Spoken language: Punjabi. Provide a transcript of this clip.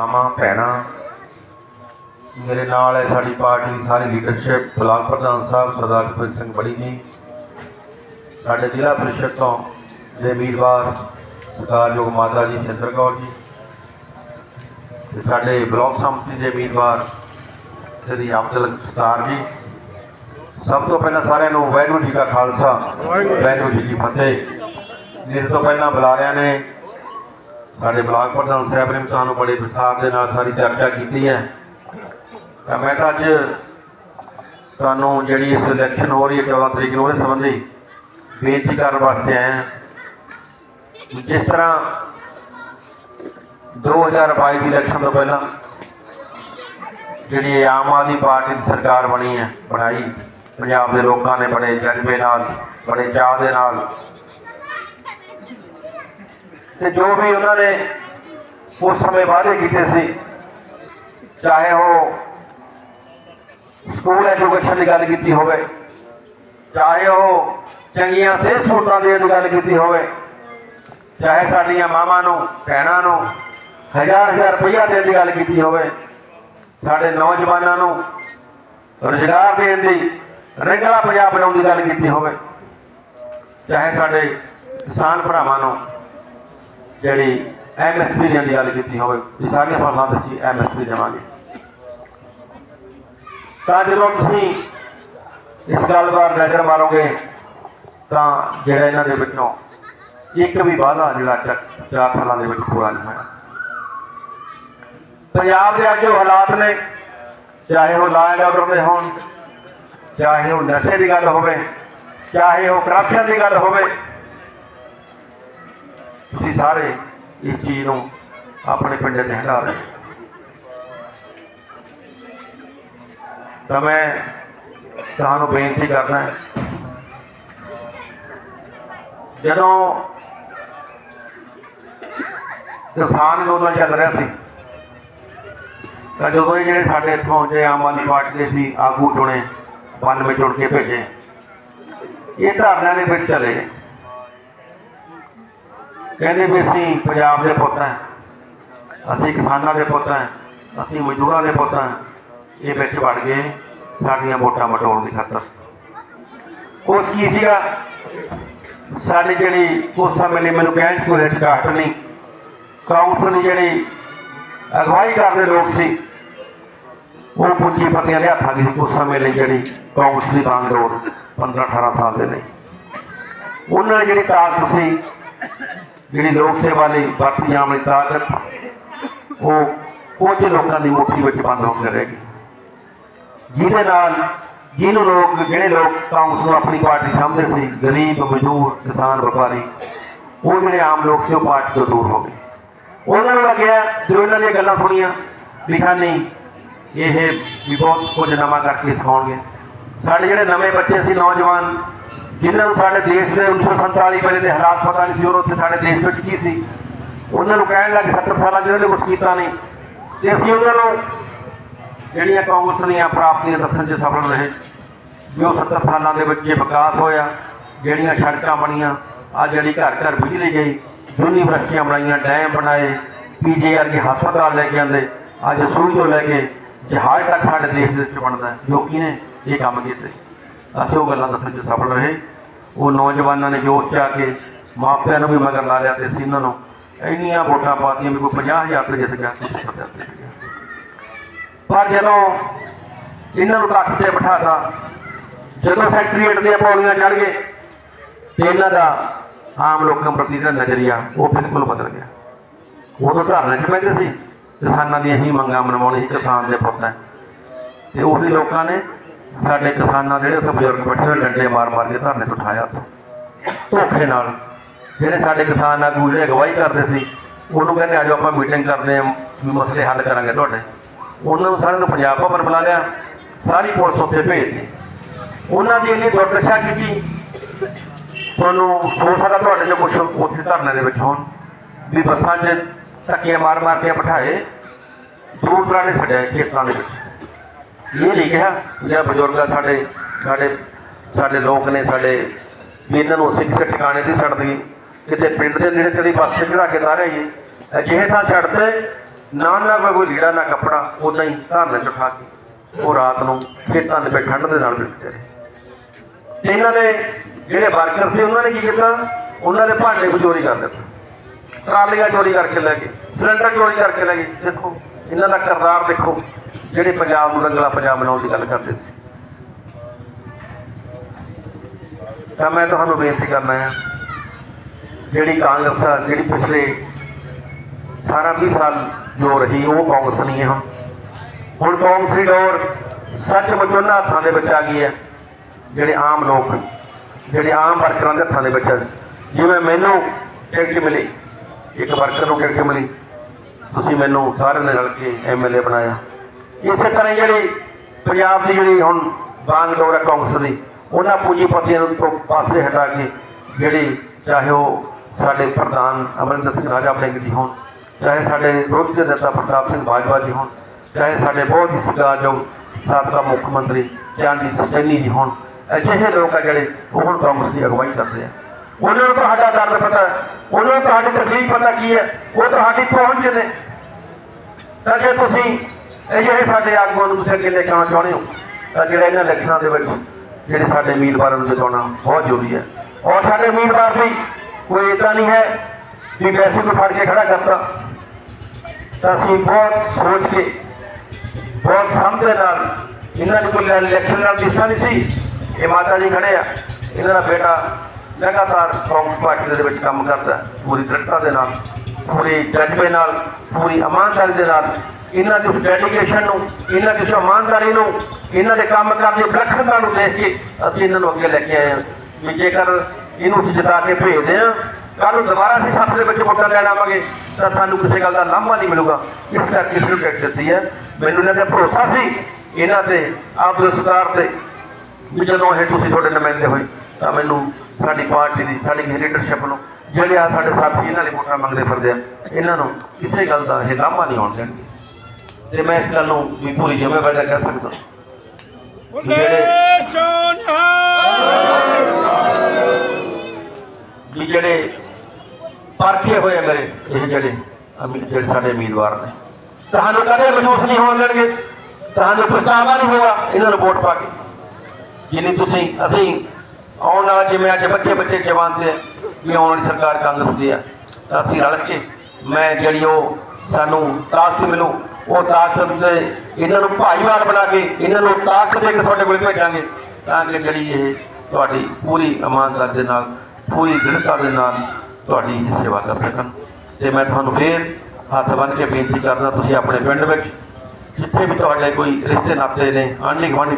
ਮਾਮਾ ਭੈਣਾਂ, ਮੇਰੇ ਨਾਲ ਹੈ ਸਾਡੀ ਪਾਰਟੀ ਦੀ ਸਾਰੀ ਲੀਡਰਸ਼ਿਪ ਬਲਾਕ ਪ੍ਰਧਾਨ ਸਾਹਿਬ, ਸਰਦਾਰ ਗੁਰਪ੍ਰੀਤ ਸਿੰਘ ਬੜੀ ਜੀ। ਸਾਡੇ ਜ਼ਿਲ੍ਹਾ ਪ੍ਰੀਸ਼ਦ ਤੋਂ ਦੇ ਉਮੀਦਵਾਰ ਸਰਦਾਰਯੋਗ ਮਾਤਾ ਜੀ ਸਿੰਦਰ ਕੌਰ ਜੀ ਤੇ ਸਾਡੇ ਬਲਾਕ ਸੰਮਤੀ ਦੇ ਉਮੀਦਵਾਰ ਸ੍ਰੀ ਅਬਦੁਲ ਸਤਾਰ ਜੀ। ਸਭ ਤੋਂ ਪਹਿਲਾਂ ਸਾਰਿਆਂ ਨੂੰ ਵਾਹਿਗੁਰੂ ਜੀ ਕਾ ਖਾਲਸਾ, ਵਾਹਿਗੁਰੂ ਜੀ ਕੀ ਫਤਿਹ। ਇਸ ਤੋਂ ਪਹਿਲਾਂ ਬੁਲਾਰਿਆਂ ਨੇ ਸਾਡੇ ਬਲਾਕ ਪ੍ਰਧਾਨ ਸਾਹਿਬ ਨੇ ਸਾਨੂੰ ਬੜੇ ਵਿਸਥਾਰ ਦੇ ਨਾਲ ਸਾਰੀ ਚਰਚਾ ਕੀਤੀ ਹੈ। ਤਾਂ ਮੈਂ ਤਾਂ ਅੱਜ ਤੁਹਾਨੂੰ ਜਿਹੜੀ ਇਸ ਇਲੈਕਸ਼ਨ ਹੋ ਰਹੀ ਹੈ 14 ਤਰੀਕ ਨੂੰ, ਉਹਦੇ ਸੰਬੰਧੀ ਬੇਨਤੀ ਕਰਨ ਵਾਸਤੇ ਆਇਆ ਹਾਂ। ਜਿਸ ਤਰ੍ਹਾਂ 2022 ਦੀ ਇਲੈਕਸ਼ਨ ਤੋਂ ਪਹਿਲਾਂ ਜਿਹੜੀ ਇਹ ਆਮ ਆਦਮੀ ਪਾਰਟੀ ਦੀ ਸਰਕਾਰ ਬਣੀ ਹੈ, ਬਣਾਈ, ਪੰਜਾਬ ਦੇ ਲੋਕਾਂ ਨੇ ਬੜੇ ਜਜ਼ਬੇ ਨਾਲ, ਬੜੇ ਚਾਅ ਦੇ ਨਾਲ ਤੇ ਜੋ ਵੀ ਉਹਨਾਂ ਨੇ ਉਸ ਸਮੇਂ ਵਾਅਦੇ ਕੀਤੇ ਸੀ, ਚਾਹੇ ਉਹ ਸਕੂਲ ਐਜੂਕੇਸ਼ਨ ਦੀ ਗੱਲ ਕੀਤੀ ਹੋਵੇ, ਚਾਹੇ ਉਹ ਚੰਗੀਆਂ ਸਿਹਤ ਸਹੂਲਤਾਂ ਦੀ ਗੱਲ ਕੀਤੀ ਹੋਵੇ, ਚਾਹੇ ਸਾਡੀਆਂ ਮਾਵਾਂ ਨੂੰ, ਭੈਣਾਂ ਨੂੰ ਹਜ਼ਾਰ ਹਜ਼ਾਰ ਰੁਪਈਆ ਦੇਣ ਦੀ ਗੱਲ ਕੀਤੀ ਹੋਵੇ, ਸਾਡੇ ਨੌਜਵਾਨਾਂ ਨੂੰ ਰੁਜ਼ਗਾਰ ਦੇਣ ਦੀ ਰੰਗਲਾ ਪੰਜਾਬ ਬਣਾਉਣ ਦੀ ਗੱਲ ਕੀਤੀ ਹੋਵੇ, ਚਾਹੇ ਸਾਡੇ ਕਿਸਾਨ ਭਰਾਵਾਂ ਨੂੰ ਜਿਹੜੀ ਐਮਐਸਪੀ ਦੇਣ ਦੀ ਗੱਲ ਕੀਤੀ ਹੋਵੇ ਇਹ ਸਾਰੀਆਂ ਫਸਲਾਂ ਤੇ ਅਸੀਂ ਐਮਐਸਪੀ ਦੇਵਾਂਗੇ। ਤਾਂ ਜਦੋਂ ਤੁਸੀਂ ਇਸ ਗੱਲ ਦਾ ਨਜ਼ਰ ਮਾਰੋਗੇ, ਤਾਂ ਜਿਹੜਾ ਇਹਨਾਂ ਦੇ ਵਿੱਚੋਂ ਇੱਕ ਵੀ ਵਾਅਦਾ ਜਿਹੜਾ ਚ- ਚਾਰ ਸਾਲਾਂ ਦੇ ਵਿੱਚ ਪੂਰਾ ਨਹੀਂ ਹੋਇਆ। ਪੰਜਾਬ ਦੇ ਅੱਜ ਜੋ ਹਾਲਾਤ ਨੇ, ਚਾਹੇ ਉਹ ਲਾ ਐਂਡ ਆਰਡਰ ਦੇ ਹੋਣ, ਚਾਹੇ ਉਹ ਨਸ਼ੇ ਦੀ ਗੱਲ ਹੋਵੇ, ਚਾਹੇ ਉਹ ਕਰਪਸ਼ਨ ਦੀ ਗੱਲ ਹੋਵੇ ਤੁਸੀਂ ਸਾਰੇ ਇਸ ਚੀਜ਼ ਨੂੰ ਆਪਣੇ ਪਿੰਡ ਦੇ ਹੰਡਾ ਰਹੇ ਤਾਂ ਮੈਂ ਤੁਹਾਨੂੰ ਬੇਨਤੀ ਕਰਨਾ ਜਦੋਂ ਕਿਸਾਨ ਅੰਦੋਲਨ ਚੱਲ ਰਿਹਾ ਸੀ, ਤਾਂ ਜਦੋਂ ਇਹ ਜਿਹੜੇ ਸਾਡੇ ਇੱਥੋਂ ਜਿਹੜੇ ਆਮ ਆਦਮੀ ਪਾਰਟੀ ਦੇ ਸੀ, ਆਗੂ ਚੁਣੇ ਬੰਨ ਵਿੱਚ ਚੁਣ ਕੇ ਭੇਜੇ, ਇਹ ਧਰਨਿਆਂ ਦੇ ਵਿੱਚ ਚਲੇ ਗਏ। ਕਹਿੰਦੇ ਵੀ ਅਸੀਂ ਪੰਜਾਬ ਦੇ ਪੁੱਤ ਹਾਂ। ਅਸੀਂ ਕਿਸਾਨਾਂ ਦੇ ਪੁੱਤ ਹਾਂ। ਅਸੀਂ ਮਜ਼ਦੂਰਾਂ ਦੇ ਪੁੱਤ ਹਾਂ। ਇਹ ਵਿੱਚ ਵੜ ਗਏ। ਸਾਡੀਆਂ ਵੋਟਾਂ ਮਟਾਉਣ ਦੀ ਖਾਤਰ। ਉਸ ਕੀ ਸੀਗਾ? ਸਾਡੀ ਜਿਹੜੀ ਉਸ ਸਮੇਂ ਲਈ ਮੈਨੂੰ ਕਹਿਣ 'ਚ ਕੋਈ ਹਿਚਕਾਹਟ ਨਹੀਂ। ਕਾਉਂਸਲ ਦੀ ਜਿਹੜੀ ਅਗਵਾਈ ਕਰਦੇ ਲੋਕ ਸੀ, ਉਹ ਪੁੱਜੀ ਪਤਿਆਂ ਦੇ ਹੱਥਾਂ ਦੀ ਸੀ ਉਸ ਸਮੇਂ ਲਈ ਜਿਹੜੀ ਕਾਂਗਰਸ ਦੀ ਬਾਂਗਡੋਰ 15 18 ਸਾਲ ਦੇ ਲਈ ਉਹਨਾਂ ਦੀ ਜਿਹੜੀ ਤਾਕਤ ਸੀ ਜਿਹੜੀ ਲੋਕ ਸੇਵਾ ਲਈ ਵਰਤੀ ਜਾਣ ਵਾਲੀ ਤਾਕਤ, ਉਹ ਕੁਝ ਲੋਕਾਂ ਦੀ ਮੁੱਠੀ ਵਿੱਚ ਬੰਦ ਹੋ ਕੇ ਰਹੇਗੀ। ਜਿਹਦੇ ਨਾਲ ਜਿਹਨੂੰ ਲੋਕ, ਜਿਹੜੇ ਲੋਕ ਕਾਂਗਰਸ ਨੂੰ ਆਪਣੀ ਪਾਰਟੀ ਸਮਝਦੇ ਸੀ, ਗਰੀਬ, ਮਜ਼ਦੂਰ, ਕਿਸਾਨ, ਵਪਾਰੀ, ਉਹ ਜਿਹੜੇ ਆਮ ਲੋਕ ਸੀ, ਉਹ ਪਾਰਟੀ ਤੋਂ ਦੂਰ ਹੋ ਗਏ। ਉਹਨਾਂ ਨੂੰ ਲੱਗਿਆ, ਜਦੋਂ ਇਹਨਾਂ ਦੀਆਂ ਗੱਲਾਂ ਸੁਣੀਆਂ ਲਿਖਾ ਨਹੀਂ ਇਹ ਵੀ ਬਹੁਤ ਕੁਝ ਨਵਾਂ ਕਰਕੇ ਸਿਖਾਉਣਗੇ। ਸਾਡੇ ਜਿਹੜੇ ਨਵੇਂ ਬੱਚੇ ਸੀ, ਨੌਜਵਾਨ ਜਿਨ੍ਹਾਂ ਨੂੰ ਸਾਡੇ ਦੇਸ਼ ਦੇ 1947 ਵੇਲੇ ਦੇ ਹਾਲਾਤ ਪਤਾ ਨਹੀਂ ਸੀ ਔਰ ਉੱਥੇ ਸਾਡੇ ਦੇਸ਼ ਵਿੱਚ ਕੀ ਸੀ। ਉਹਨਾਂ ਨੂੰ ਕਹਿਣ ਲੱਗ 70 ਸਾਲਾਂ ਜਿਹਨਾਂ ਨੇ ਕੁਝ ਕੀਤਾ ਨਹੀਂ। ਤੇ ਅਸੀਂ ਉਹਨਾਂ ਨੂੰ ਜਿਹੜੀਆਂ ਕਾਂਗਰਸ ਦੀਆਂ ਪ੍ਰਾਪਤੀਆਂ ਦੱਸਣ 'ਚ ਸਫਲ ਰਹੇ, ਜੋ 70 ਸਾਲਾਂ ਦੇ ਵਿੱਚ ਜੇ ਵਿਕਾਸ ਹੋਇਆ, ਜਿਹੜੀਆਂ ਸੜਕਾਂ ਬਣੀਆਂ ਆ ਜਿਹੜੀ ਘਰ ਘਰ ਬਿਜਲੀ ਗਈ, ਯੂਨੀਵਰਸਿਟੀਆਂ ਬਣਾਈਆਂ, ਡੈਮ ਬਣਾਏ ਪੀਜੀਆਰ ਦੇ ਹਸਪਤਾਲ ਲੈ ਕੇ ਆਂਦੇ ਅੱਜ ਸੂਈ ਤੋਂ ਲੈ ਕੇ ਜਹਾਜ਼ ਤੱਕ ਸਾਡੇ ਦੇਸ਼ ਦੇ ਵਿੱਚ ਬਣਦਾ ਜੋ ਕਿ ਨੇ ਇਹ ਕੰਮ ਕੀਤੇ। ਅਸੀਂ ਉਹ ਗੱਲਾਂ ਦੱਸਣ 'ਚ ਸਫਲ ਰਹੇ। ਉਹ ਨੌਜਵਾਨਾਂ ਨੇ ਜੋਸ਼ 'ਚ ਆ ਕੇ ਮਾਪਿਆਂ ਨੂੰ ਵੀ ਮਗਰ ਲਾ ਲਿਆ ਤੇ ਅਸੀਂ ਇਹਨਾਂ ਨੂੰ ਇੰਨੀਆਂ ਵੋਟਾਂ ਪਾਤੀਆਂ ਵੀ ਕੋਈ 50000 ਤੇ ਜਿੱਤ ਗਿਆ ਕੋਈ 70,000 ਤੇ ਜਿੱਤ ਗਿਆ ਪਰ ਜਦੋਂ ਇਹਨਾਂ ਨੂੰ ਤੱਕ ਤੇ ਬਿਠਾਤਾ ਜਦੋਂ ਸੈਕਟਰੀਏਟ ਦੀਆਂ ਪੌੜੀਆਂ ਚੜ ਗਏ ਤੇ ਇਹਨਾਂ ਦਾ ਆਮ ਲੋਕਾਂ ਪ੍ਰਤੀ ਦਾ ਨਜ਼ਰੀਆ ਉਹ ਬਿਲਕੁਲ ਬਦਲ ਗਿਆ। ਉਦੋਂ ਧਰਨੇ 'ਚ ਬੈਠੇ ਸੀ ਕਿਸਾਨਾਂ ਦੀਆਂ ਹੀ ਮੰਗਾਂ ਮਨਵਾਉਣੀ ਸੀ ਕਿਸਾਨ ਦੇ ਪੁੱਤ ਹੈ ਤੇ ਉਹੀ ਲੋਕਾਂ ਨੇ ਸਾਡੇ ਕਿਸਾਨਾਂ ਜਿਹੜੇ ਉੱਥੇ ਬਜ਼ੁਰਗ ਬੈਠੇ ਹੋਏ ਡੰਡੇ ਮਾਰ ਮਾਰ ਕੇ ਧਰਨੇ ਤੋਂ ਉਠਾਇਆ ਉੱਥੋਂ। ਧੋਖੇ ਨਾਲ। ਜਿਹੜੇ ਸਾਡੇ ਕਿਸਾਨ ਆਗੂ ਜਿਹੜੇ ਅਗਵਾਈ ਕਰਦੇ ਸੀ, ਉਹਨੂੰ ਕਹਿੰਦੇ ਆਜੋ ਆਪਾਂ ਮੀਟਿੰਗ ਕਰਦੇ ਹਾਂ, ਵੀ ਮਸਲੇ ਹੱਲ ਕਰਾਂਗੇ ਤੁਹਾਡੇ। ਉਹਨਾਂ ਨੂੰ ਸਾਰਿਆਂ ਨੂੰ ਪੰਜਾਬ ਭਵਨ ਬੁਲਾ ਲਿਆ, ਸਾਰੀ ਪੁਲਿਸ ਉੱਥੇ ਭੇਜ ਦਿੱਤੀ। ਉਹਨਾਂ ਦੀ ਇੰਨੀ ਦੁਰਦਸ਼ਾ ਕੀਤੀ ਤੁਹਾਨੂੰ ਹੋ ਸਕਦਾ ਤੁਹਾਡੇ ਜੋ ਕੁਝ ਉੱਥੇ ਧਰਨੇ ਦੇ ਵਿੱਚ ਹੋਣ। ਵੀ ਬੱਸਾਂ 'ਚ ਧੱਕੀਆਂ ਮਾਰ ਮਾਰ ਕੇ ਬਿਠਾਏ ਦੂਰ ਦਰਾਡੇ ਛੱਡਿਆ, ਖੇਤਾਂ ਦੇ ਵਿੱਚ। ਇਹ ਨਹੀਂ ਕਿਹਾ ਜਿਹੜਾ ਬਜ਼ੁਰਗ ਆ ਸਾਡੇ ਸਾਡੇ ਸਾਡੇ ਲੋਕ ਨੇ, ਸਾਡੇ ਵੀ ਇਹਨਾਂ ਨੂੰ ਅਸੀਂ ਕਿਸੇ ਟਿਕਾਣੇ ਤੇ ਛੱਡ ਦਈਏ ਕਿਤੇ ਪਿੰਡ ਦੇ ਨੇੜੇ ਤੇੜੀ ਬੱਸ ਤੇ ਚੜਾ ਕੇ ਤਾਰੇ ਜੀ ਅਜਿਹੇ ਤਾਂ ਛੱਡਦੇ ਨਾ ਨਾ ਕੋਈ ਲੀੜਾ, ਨਾ ਕੱਪੜਾ ਉਦਾਂ ਹੀ ਧਰਨੇ ਚ ਉਠਾ ਕੇ ਉਹ ਰਾਤ ਨੂੰ ਖੇਤਾਂ ਦੇ ਵਿੱਚ, ਠੰਡ ਦੇ ਨਾਲ ਬਿਲਕਦੇ ਰਹੇ। ਇਹਨਾਂ ਦੇ ਜਿਹੜੇ ਵਰਕਰ ਸੀ, ਉਹਨਾਂ ਨੇ ਕੀ ਕੀਤਾ? ਉਹਨਾਂ ਦੇ ਭਾਂਡੇ ਵੀ ਚੋਰੀ ਕਰ ਦਿੱਤੇ। ਟਰਾਲੀਆਂ ਚੋਰੀ ਕਰਕੇ ਲੈ ਗਏ, ਸਿਲੰਡਰ ਚੋਰੀ ਕਰਕੇ ਲੈ ਗਏ। ਦੇਖੋ, ਇਹਨਾਂ ਦਾ ਕਰਦਾਰ ਦੇਖੋ। ਜਿਹੜੇ ਪੰਜਾਬ ਨੂੰ ਰੰਗਲਾ ਪੰਜਾਬ ਬਣਾਉਣ ਦੀ ਗੱਲ ਕਰਦੇ ਸੀ। ਤਾਂ ਮੈਂ ਤੁਹਾਨੂੰ ਬੇਨਤੀ ਕਰਨਾ ਹੈ, ਜਿਹੜੀ ਕਾਂਗਰਸ ਆ, ਜਿਹੜੀ ਪਿਛਲੇ 18 20 ਸਾਲ ਜੋ ਰਹੀ, ਉਹ ਕਾਂਗਰਸ ਨਹੀਂ ਹੈ ਹੁਣ ਹੁਣ ਕਾਂਗਰਸ ਦੀ ਡੋਰ ਸੱਚਮੁੱਚ ਉਹਨਾਂ ਹੱਥਾਂ ਦੇ ਵਿੱਚ ਆ ਗਈ ਹੈ, ਜਿਹੜੇ ਆਮ ਲੋਕ, ਜਿਹੜੇ ਆਮ ਵਰਕਰਾਂ ਦੇ ਹੱਥਾਂ ਦੇ ਵਿੱਚ ਆ। ਜਿਵੇਂ ਮੈਨੂੰ ਟਿਕਟ ਮਿਲੀ, ਇੱਕ ਵਰਕਰ ਨੂੰ ਟਿਕਟ ਮਿਲੀ, ਤੁਸੀਂ ਮੈਨੂੰ ਸਾਰਿਆਂ ਨੇ ਰਲ ਕੇ ਐਮਐਲਏ ਬਣਾਇਆ। ਇਸੇ ਤਰ੍ਹਾਂ ਜਿਹੜੀ ਪੰਜਾਬ ਦੀ ਜਿਹੜੀ ਹੁਣ ਬਾਂਗ ਦੌਰ ਹੈ ਕਾਂਗਰਸ ਦੀ, ਉਹਨਾਂ ਪੂੰਜੀਪਤੀਆਂ ਤੋਂ ਪਾਸੇ ਹਟਾ ਕੇ ਜਿਹੜੀ ਚਾਹੇ ਉਹ ਸਾਡੇ ਪ੍ਰਧਾਨ ਅਮਰਿੰਦਰ ਸਿੰਘ ਰਾਜਾ ਬਲਿੰਗ ਜੀ ਹੋਣ, ਚਾਹੇ ਸਾਡੇ ਵਿਰੋਧੀ ਦੇ ਨੇਤਾ ਪ੍ਰਤਾਪ ਸਿੰਘ ਬਾਜਵਾ ਜੀ ਹੋਣ, ਚਾਹੇ ਸਾਡੇ ਬਹੁਤ ਹੀ ਸਤਿਕਾਰਯੋਗ ਸਾਬਕਾ ਮੁੱਖ ਮੰਤਰੀ ਚਰਨਜੀਤ ਚੰਨੀ ਜੀ ਹੋਣ, ਅਜਿਹੇ ਲੋਕ ਆ ਜਿਹੜੇ ਉਹ ਹੁਣ ਕਾਂਗਰਸ ਦੀ ਅਗਵਾਈ ਕਰਦੇ ਆ। ਉਹਨਾਂ ਨੂੰ ਤੁਹਾਡਾ ਦਰਦ ਪਤਾ, ਉਹਨਾਂ ਨੂੰ ਤੁਹਾਡੀ ਤਕਲੀਫ ਪਤਾ ਕੀ ਹੈ, ਉਹ ਤੁਹਾਡੀ ਪਹੁੰਚ ਨੇ। ਤਾਂ ਜੇ ਤੁਸੀਂ ਇਹ ਜਿਹੜੇ ਸਾਡੇ ਆਗੂਆਂ ਨੂੰ ਤੁਸੀਂ ਅੱਗੇ ਲੈ ਕੇ ਆਉਣਾ ਚਾਹੁੰਦੇ ਹੋ, ਤਾਂ ਜਿਹੜਾ ਇਹਨਾਂ ਇਲੈਕਸ਼ਨਾਂ ਦੇ ਵਿੱਚ ਜਿਹੜੇ ਸਾਡੇ ਉਮੀਦਵਾਰਾਂ ਨੂੰ ਜਿਤਾਉਣਾ ਬਹੁਤ ਜ਼ਰੂਰੀ ਹੈ। ਔਰ ਸਾਡੇ ਉਮੀਦਵਾਰ ਵੀ ਕੋਈ ਇਦਾਂ ਨਹੀਂ ਹੈ ਵੀ ਵੈਸੇ ਨੂੰ ਫੜ ਕੇ ਖੜਾ ਕਰਤਾ। ਤਾਂ ਅਸੀਂ ਬਹੁਤ ਸੋਚ ਕੇ, ਬਹੁਤ ਸਮਝ ਦੇ ਨਾਲ ਇਹਨਾਂ ਨੂੰ ਕੋਈ ਇਲੈਕਸ਼ਨ ਨਾਲ ਦਿਸਾ ਨਹੀਂ ਸੀ। ਇਹ ਮਾਤਾ ਜੀ ਖੜੇ ਆ। ਇਹਨਾਂ ਦਾ ਬੇਟਾ ਲਗਾਤਾਰ ਕਾਂਗਰਸ ਪਾਰਟੀ ਦੇ ਵਿੱਚ ਕੰਮ ਕਰਦਾ ਪੂਰੀ ਦ੍ਰਿੜਤਾ ਦੇ ਨਾਲ, ਪੂਰੇ ਜਜ਼ਬੇ ਨਾਲ, ਪੂਰੀ ਇਮਾਨਦਾਰੀ ਦੇ ਨਾਲ ਇਹਨਾਂ ਦੀ ਉਸ ਡੈਡੀਕੇਸ਼ਨ ਨੂੰ, ਇਹਨਾਂ ਦੀ ਉਸ ਇਮਾਨਦਾਰੀ ਨੂੰ, ਇਹਨਾਂ ਦੇ ਕੰਮ ਕਰਨ ਦੀ ਵਿਲੱਖਣਤਾ ਨੂੰ ਦੇਖ ਕੇ ਅਸੀਂ ਇਹਨਾਂ ਨੂੰ ਅੱਗੇ ਲੈ ਕੇ ਆਏ ਹਾਂ। ਵੀ ਜੇਕਰ ਇਹਨੂੰ ਅਸੀਂ ਜਿਤਾ ਕੇ ਭੇਜਦੇ ਹਾਂ ਕੱਲ ਨੂੰ ਦੁਬਾਰਾ ਅਸੀਂ ਸੱਤ ਦੇ ਵਿੱਚ ਵੋਟਾਂ ਲੈਣ ਆਵਾਂਗੇ, ਤਾਂ ਸਾਨੂੰ ਕਿਸੇ ਗੱਲ ਦਾ ਲਾਂਭਾ ਨਹੀਂ ਮਿਲੂਗਾ। ਇਸ ਕਰਕੇ ਇਸ ਨੂੰ ਟਿਕਟ ਦਿੱਤੀ ਹੈ। ਮੈਨੂੰ ਇਹਨਾਂ ਤੇ ਭਰੋਸਾ ਸੀ, ਇਹਨਾਂ ਤੇ ਆਪ ਸਰਕਾਰ ਤੇ। ਵੀ ਜਦੋਂ ਇਹ ਤੁਸੀਂ ਤੁਹਾਡੇ ਨੁਮਾਇੰਦੇ ਹੋਏ, ਤਾਂ ਮੈਨੂੰ ਸਾਡੀ ਪਾਰਟੀ ਦੀ, ਸਾਡੀ ਲੀਡਰਸ਼ਿਪ ਨੂੰ, ਜਿਹੜੇ ਆ ਸਾਡੇ ਸਾਥੀ ਇਹਨਾਂ ਲਈ ਵੋਟਾਂ ਮੰਗਦੇ ਫਿਰਦੇ ਆ, ਇਹਨਾਂ ਨੂੰ ਕਿਸੇ ਗੱਲ ਦਾ ਇਹ ਲਾਂਭਾ ਨਹੀਂ ਆਉਣ ਦੇਣਗੇ। ਤੇ ਮੈਂ ਇਸ ਗੱਲ ਨੂੰ ਵੀ ਪੂਰੀ ਜ਼ਿੰਮੇਵਾਰੀ ਕਹਿ ਸਕਦਾ। ਵੀ ਜਿਹੜੇ ਪਰਖੇ ਹੋਏ ਮੇਰੇ ਇਹ ਜਿਹੜੇ ਅਮੀ- ਜਿਹੜੇ ਸਾਡੇ ਉਮੀਦਵਾਰ ਨੇ। ਤੁਹਾਨੂੰ ਕਦੇ ਮਜੂਸ ਨਹੀਂ ਹੋਣ ਦੇਣਗੇ। ਤੁਹਾਨੂੰ ਪਛਤਾਵਾ ਨਹੀਂ ਹੋਗਾ ਇਹਨਾਂ ਨੂੰ ਵੋਟ ਪਾ ਕੇ। ਜਿੰਨੀ ਤੁਸੀਂ ਅਸੀਂ ਆਉਣ ਵਾਲਾ ਜਿਵੇਂ ਅੱਜ ਬੱਚੇ ਬੱਚੇ ਜਵਾਨ ਤੇ ਵੀ ਆਉਣ ਵਾਲੀ ਸਰਕਾਰ ਕਾਂਗਰਸ ਦੀ ਆ ਤਾਂ ਅਸੀਂ ਰਲ ਕੇ ਮੈਂ ਜਿਹੜੀ ਉਹ ਸਾਨੂੰ ਤਾਕਤ ਮਿਲੂ ਉਹ ਤਾਕਤ ਦੇ ਇਹਨਾਂ ਨੂੰ ਭਾਈਵਾਰ ਬਣਾ ਕੇ, ਇਹਨਾਂ ਨੂੰ ਤਾਕਤ ਦੇ ਕੇ ਤੁਹਾਡੇ ਕੋਲ ਭੇਜਾਂਗੇ। ਤਾਂ ਕਿ ਜਿਹੜੀ ਇਹ ਤੁਹਾਡੀ ਪੂਰੀ ਇਮਾਨਦਾਰੀ ਦੇ ਨਾਲ, ਪੂਰੀ ਦ੍ਰਿੜਤਾ ਦੇ ਨਾਲ ਤੁਹਾਡੀ ਸੇਵਾ ਕਰ ਸਕਣ। ਤੇ ਮੈਂ ਤੁਹਾਨੂੰ ਫੇਰ ਹੱਥ ਬੰਨ੍ਹ ਕੇ ਬੇਨਤੀ ਕਰਦਾ, ਤੁਸੀਂ ਆਪਣੇ ਪਿੰਡ ਵਿੱਚ ਜਿੱਥੇ ਵੀ ਤੁਹਾਡੇ ਕੋਈ ਰਿਸ਼ਤੇ ਨਾਤੇ ਨੇ ਆਂਢੀ ਗੁਆਂਢੀ